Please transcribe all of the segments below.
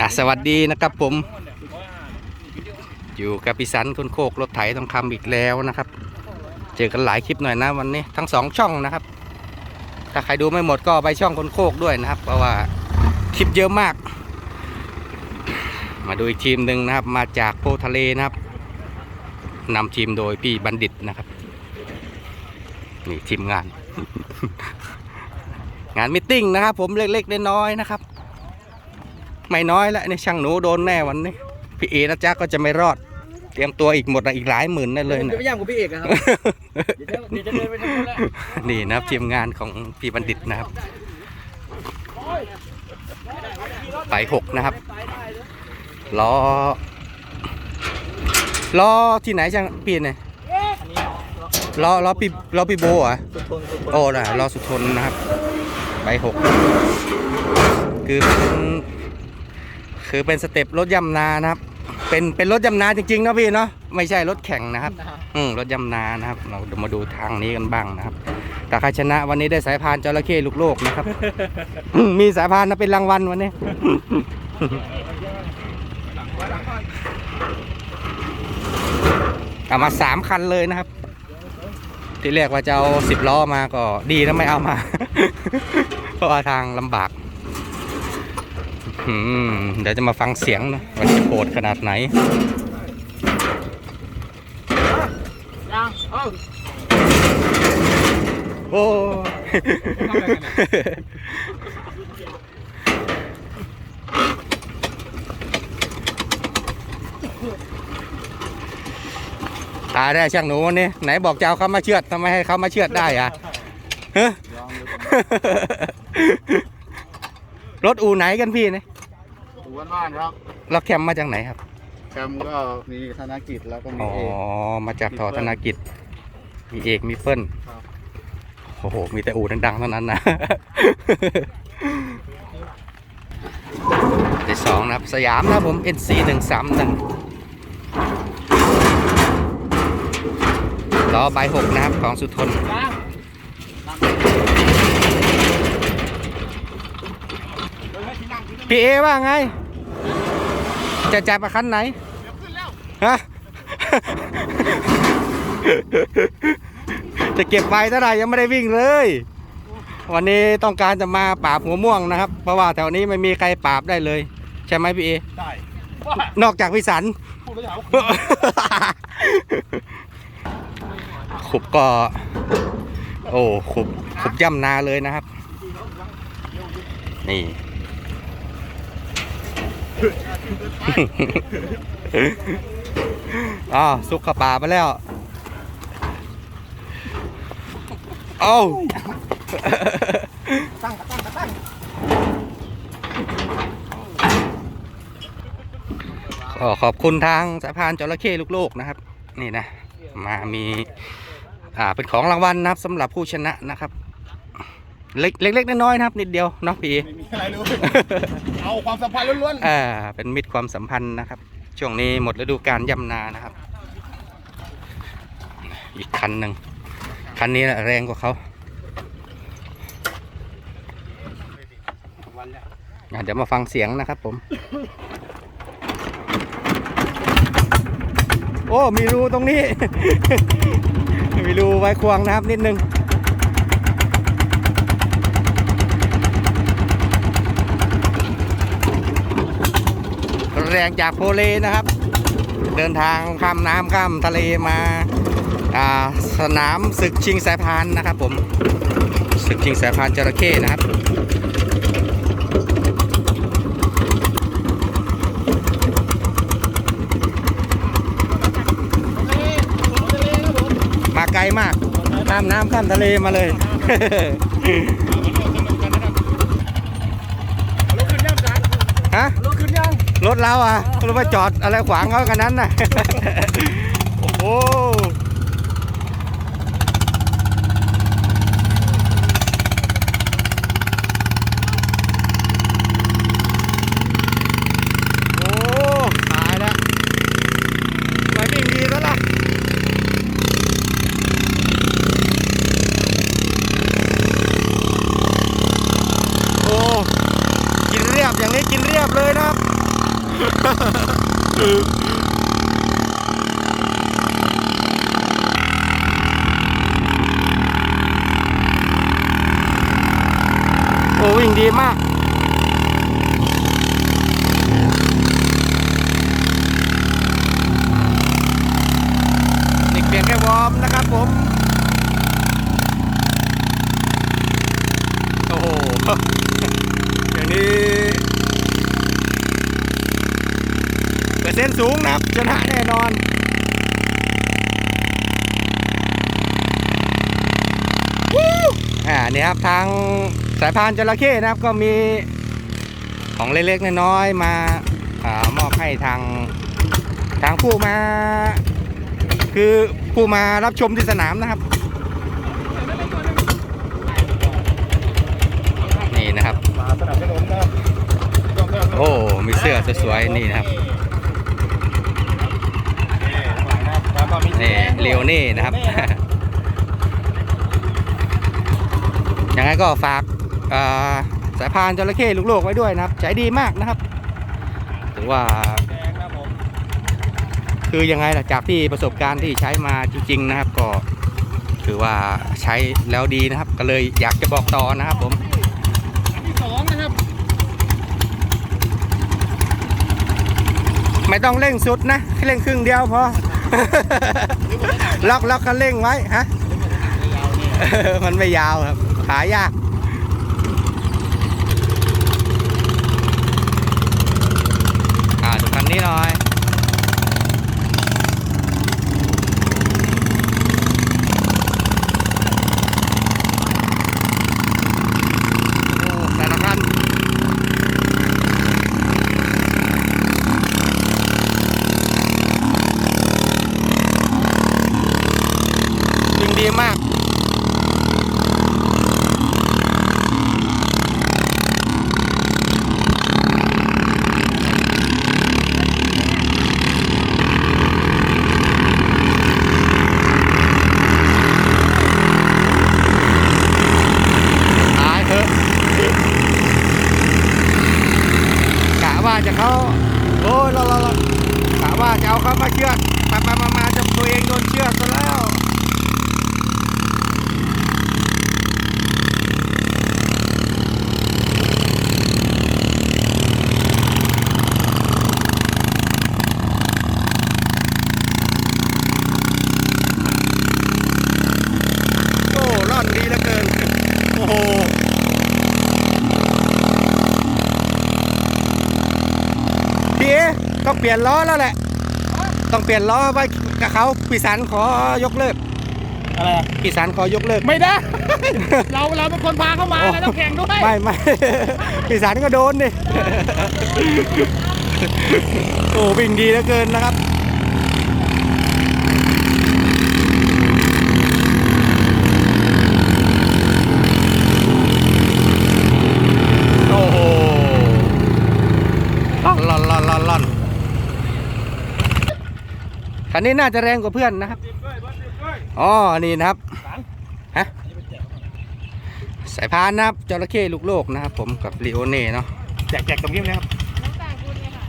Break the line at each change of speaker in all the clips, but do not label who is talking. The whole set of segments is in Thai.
อะ
สวัสดีนะครับผม อยู่กับพิสันคนโคกรถไถทองคำอีกแล้วนะครับ เจอกันหลายคลิปหน่อยนะวันนี้ทั้งสองช่องนะครับ ถ้าใครดูไม่หมดก็ไปช่องคนโคกด้วยนะครับ เพราะว่าคลิปเยอะมาก มาดูอีกทีมหนึ่งนะครับ มาจากโพทะเลนะครับนำทีมโดยพี่บัณฑิตนะครับ นี่ทีมงาน งานมิทติ้งนะครับ ผมเล็กๆน้อยๆนะครับ ไม่น้อยแล้วนี่ช่างหนูโดนแน่วันนี้ พี่เอนะจ๊ะก็จะไม่รอด เตรียมตัวอีกหมดนะอีกหลายหมื่นแน่เลย
ผม
นะ
จะไปย่างกับพี่เอกอะครับ เดี๋ยวเดี๋ยวจะเดินไปทางนู้นแล้ว
นี่นะครับทีมงานของพี่บัณฑิตนะครับ ไปหกนะครับล้อล้อที่ไหนช่างพี่เนี่ยล้อล้อปีล้อปีโบเหรอะ
สุดทนสุดทน
โอ้น่ะล้อสุดทนนะครับ ไปหกคือเป็น คือเป็นสเต็ปรถยำนานะครับ เป็นเป็นรถยำนาจริงๆนะพี่เนาะไม่ใช่รถแข่งนะครับ อืมรถยำนานะครับ เราเดี๋ยวมาดูทางนี้กันบ้างนะครับแต่ใครชนะวันนี้ได้สายพานจระเข้ลูกโลกนะครับอืมมีสายพานนะเป็นรางวัลวันนี้เอามาสามคันเลยนะครับ ที่เรียกว่าจะเอาสิบล้อมาก็ดีนะไม่เอามา เพราะว่าทางลำบากอืม เดี๋ยวจะมาฟังเสียงนะว่าจะโกรธขนาดไหน
ย่างเอ้า
โอ้ตายได้ช่างหนูวันนี้ไหนบอกจะเอาเขามาเชือดทำไมให้เขามาเชือดได้อะฮะรถอู่ไหนกันพี่เนี่ย
ถูกบ้านครับ
เราแคมมาจากไหนครับ
แคมป์ก็มีธนกิจแล้วก็มี
อ๋อ
เอก
มาจากทอธนกิจ มีเอกมีเปิ้ล
ครับ
โอ้โห มีแต่อู่ดังๆเท่านั้นนะ ที่สองนะครับ สยามนะครับผม NC 1 3 1ล้อใบหกนะครับ ของสุทน
ย่าง
พี่เอว่าไง จะจับมาคันไหนฮะจะเก็บไว้เท่าไหร่ยังไม่ได้วิ่งเลย วันนี้ต้องการจะมาปราบหัวม่วงนะครับ เพราะว่าแถวนี้ไม่มีใครปราบได้เลย ใช่ไหมพี่เอ
ได้ว่าน
อกจากพี่สัน
พูดแล้วเหรอ
ขุบก็ โอ้ขุบขุบย่ำนาเลยนะครับ นี่ อ้าวซุกเข้าป่าไปแล้ว เอ้า
ตั้งตั้งตั้ง
ก็ขอบคุณทางสายพานจระเข้ลูกโลกนะครับ นี่นะ มามี อ่าเป็นของรางวัลนะครับสำหรับผู้ชนะนะครับ เล็กเล็กๆน้อยๆนะครับนิดเดียวเนาะพี่
ไม่มีอะไรเลยเอาความสัมพันธ์ล้วน
อ่า เป็นมิตรความสัมพันธ์นะครับ ช่วงนี้หมดฤดูการย่ำนานะครับ อีกคันหนึ่งคันนี้แหละแรงกว่าเขา
วันแล้ว
อะเดี๋ยวมาฟังเสียงนะครับผม โอ้ มีรูตรงนี้ มีรูไว้ควงนะครับนิดนึง แรงจากโพเลนะครับ เดินทางข้ามน้ำข้ามทะเลมาสนามศึกชิงสายพานนะครับ ผมศึกชิงสายพานจระเข้นะครับมาไกลมากข้ามน้ำข้ามทะเลมาเลย
รถขึ้นย่างจาน
ฮะ
รถขึ้นย่าง
รถเราอะรถมาจอดอะไรขวางเขากันนั้นน่ะ โอ้โหโอ้ตายแล้วไว้วิ่งดีแล้วล่ะ โอ้กินเรียบอย่างนี้ กินเรียบเลยนะครับ โอ้วิ่ง ดีมากนี่เพียงแค่วอร์มนะครับผม โอ้โห อย่างนี้เปอร์เซ็นต์สูงนะครับชนะแน่นอนอ่าเนี่ยครับทางายพานจระเข้นะครับก็มีของเล็กๆน้อยๆมาอมอบให้ทางทางผู้มา คือผู้มารับชมที่สนามนะครับ นี่นะครับ โอ้ มีเสื้อสวยๆนี่นะครับนี่เลียวนี่นะครับ ยังไงก็ฝาก สายพานจระเข้ลูกๆไว้ด้วยนะครับใจดีมากนะครับถือว่า
แดงนะผม
คือยังไงล่ะจากที่ประสบการณ์ที่ใช้มาจริง ๆ นะครับ ก็ถือว่าใช้แล้วดีนะครับ ก็เลยอยากจะบอกต่อนะครับผม
ที่สองนะครับ
ไม่ต้องเร่งสุดนะเร่งครึ่งเดียวพอล็อกล็อกคันเร่งไว้ฮะเออมันไม่ยาวครับขายาก อ่าดูคันนี้หน่อย โอ้แต่ละคัน ยิง ดีมากตายเถอะกะว่าจะเขาโอ้ยเรอรอรอกะว่าจะเอาเขามาเชือดไปไปมามาจะตัวเองโดนเชือดซะแล้ว โอ้ร่อนดีเหลือเกิน โอ้โห พี่เอ ต้องเปลี่ยนล้อแล้วแหละ ต้องเปลี่ยนล้อไว้กับเขาปีสันขอยกเลิก
อะไร
ปีสันขอยกเลิก
ไม่ได้ เราเราเป็นคนพาเข้ามาเราต้องแข่งด้วย
ไม่ไม่ปีสันก็โดนดิโอ้วิ่งดีเหลือเกินนะครับ โอ้โหล่อนล่อนล่อนล่อนล่อน คันนี้น่าจะแรงกว่าเพื่อนนะครับอ๋อนี่นะครับฮะสายพานนะครับจระเข้ลูกโลกนะครับ ผมกับลีโอเน่เนาะ
แจกแจกตรงนี้นะครับ
น้ำตาลคุณเนี่ยค่ะ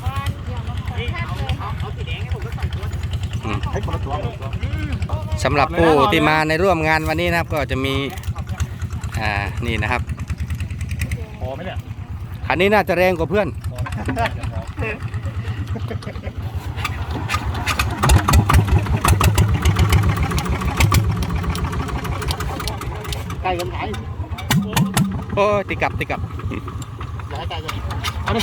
เอาวานเดี๋ยวมาขอแทบเลยค่ะ
อืม
ให้คนละตัว
สำหรับผู้ที่มาในร่วมงานวันนี้นะครับ ก็จะมีอ่านี่นะครับ
พอไหมเนี่ย
คันนี้น่าจะแรงกว่าเพื่อน
ใกล้กันไหน
โอ้ยติดกับติดกับ
อย่าให้ใกล้กันเอาดิ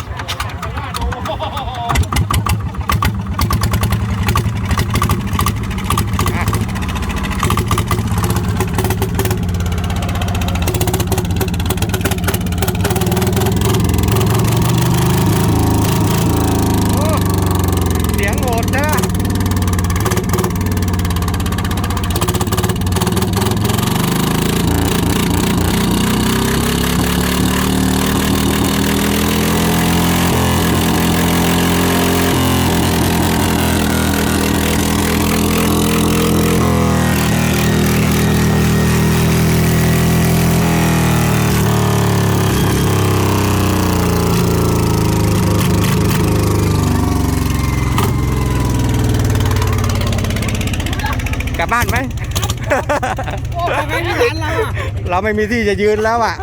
เรา
ไม่มีที่จะยืนแล้วอะ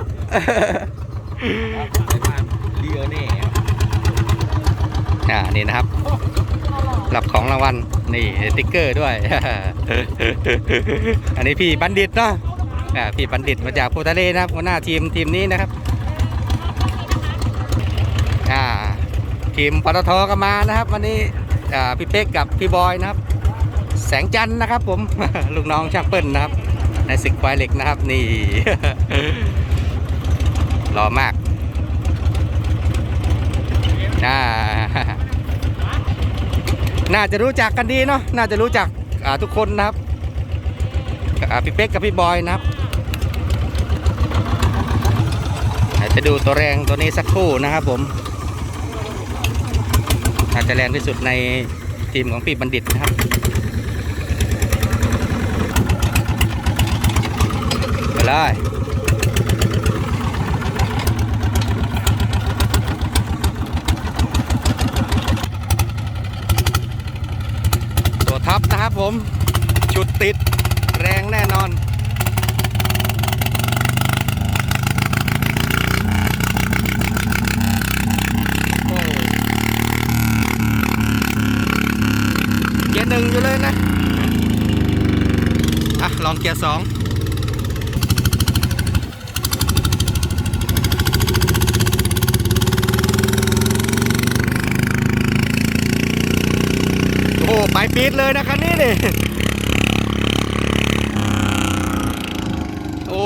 ดีเอเน่
อ่านี่นะครับรับของรางวัลนี่ติ๊กเกอร์ด้วย อันนี้พี่บัณฑิตเนาะอ่าพี่บัณฑิตมาจากโพทะเลนะครับหัวหน้าทีมทีมนี้นะครับอ่าทีมปตทก็มานะครับ วันนี้อ่าพี่เป๊กกับพี่บอยนะครับ แสงจันทร์นะครับผมลูกน้องช่างเปิ้ลนะครับ ในศึกควายเหล็กนะครับ นี่รอมากอ่าน่าจะรู้จักกันดีเนาะน่าจะรู้จักทุกคนนะครับพี่เป๊กกับพี่บอยนะครับจะดูตัวแรงตัวนี้สักครู่นะครับผมอาจจะแรงที่สุดในทีมของพี่บัณฑิตนะครับ ไป เลยตัวท็อปนะครับผมชุดติดแรงแน่นอนเกียร์หนึ่งอยู่เลยนะ อะ ลองเกียร์สอง โอ้โห ไปปีดเลยนะคันนี้นี่โอ้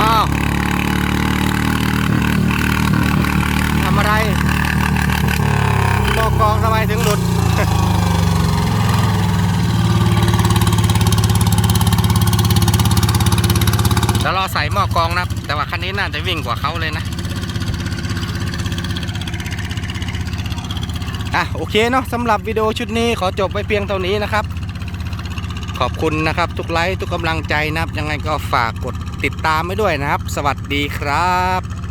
อ้าวทำอะไรบอกกองทำไมถึงหลุด แล้วรอใส่ หม้อกรองนะครับ แต่ว่าคันนี้น่าจะวิ่งกว่าเขาเลยนะอะโอเคเนาะสำหรับวิดีโอชุดนี้ขอจบไว้เพียงเท่านี้นะครับ ขอบคุณนะครับ ทุกไลค์ทุกกำลังใจนะครับ ยังไงก็ฝากกดติดตามไว้ด้วยนะครับ สวัสดีครับ